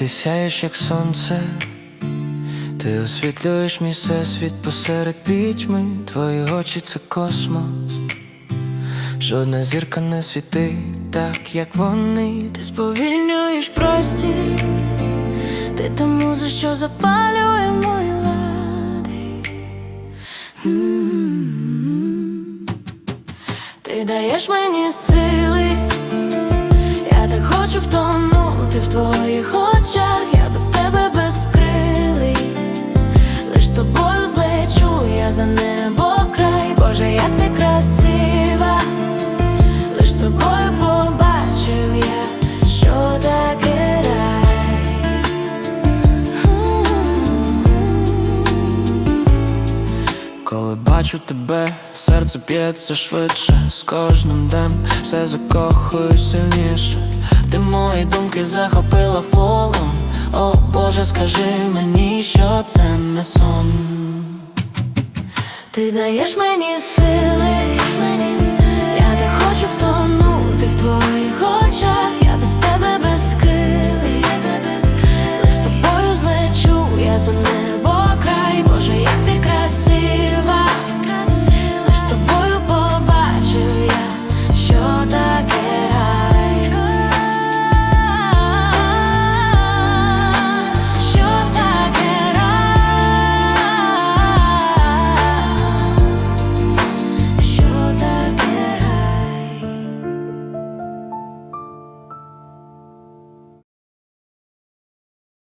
ти сяєш, як сонце, ти освітлюєш мій всесвіт посеред пітьми, твої очі це космос. Жодна зірка не світить так, як вони. Ти сповільнюєш простір, ти та муза, що запалює мої лади. Ти даєш мені сили, я так хочу втонути в твоїх Коли бачу тебе, серце б'ється швидше, з кожним днем все закохую сильніше. Ти мої думки захопила в полон. О Боже, скажи мені, що це не сон. Ти даєш мені сили,